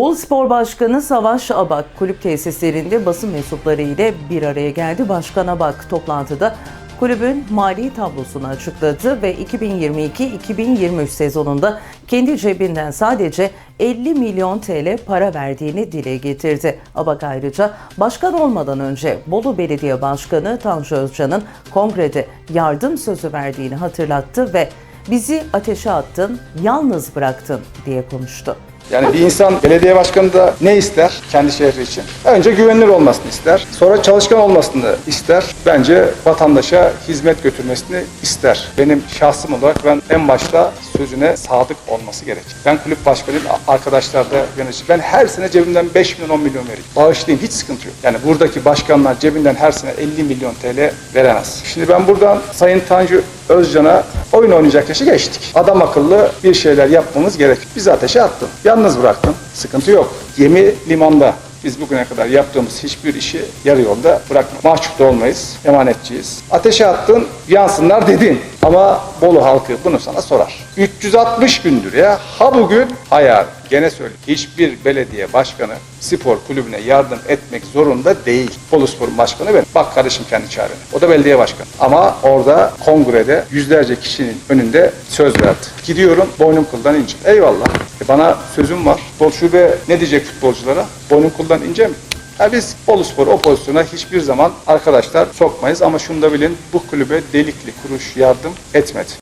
Bolu Spor Başkanı Savaş Abak kulüp tesislerinde basın mensupları ile bir araya geldi. Başkan Abak toplantıda kulübün mali tablosunu açıkladı ve 2022-2023 sezonunda kendi cebinden sadece 50 milyon TL para verdiğini dile getirdi. Abak ayrıca başkan olmadan önce Bolu Belediye Başkanı Tanju Özcan'ın kongrede yardım sözü verdiğini hatırlattı ve bizi ateşe attın, yalnız bıraktın diye konuştu. Yani bir insan belediye başkanı da ne ister kendi şehri için? Önce güvenilir olmasını ister. Sonra çalışkan olmasını ister. Bence vatandaşa hizmet götürmesini ister. Benim şahsım olarak ben en başta sözüne sadık olması gerekir. Ben kulüp başkanıyım, arkadaşlar da yönetici. Ben her sene cebimden 5 milyon 10 milyon vereyim. Bağışlayayım hiç sıkıntı yok. Yani buradaki başkanlar cebinden her sene 50 milyon TL veremez. Şimdi ben buradan Sayın Tanju Özcan'a oyun oynayacak yaşı geçtik. Adam akıllı bir şeyler yapmamız gerek. Biz ateşe attın. Yalnız bıraktın. Sıkıntı yok. Gemi limanda. Biz bugüne kadar yaptığımız hiçbir işi yarı yolda bırakma. Mahcup da olmayız. Emanetçiyiz. Ateşe attın, yansınlar dedin. Ama Bolu halkı bunu sana sorar. 360 gündür ya. Ha bugün, ha yarın. Gene söyle. Hiçbir belediye başkanı spor kulübüne yardım etmek zorunda değil. Bolu Spor'un başkanı ben. Bak kardeşim kendi çarene. O da belediye başkanı. Ama orada kongrede yüzlerce kişinin önünde söz verdi. Gidiyorum boynum kıldan ince. Eyvallah. E bana sözüm var. Futbol şube ne diyecek futbolculara? Boynum kıldan ince mi? Ha biz Bolu Spor o pozisyona hiçbir zaman arkadaşlar sokmayız ama şunu da bilin bu kulübe delikli kuruş yardım etmedi.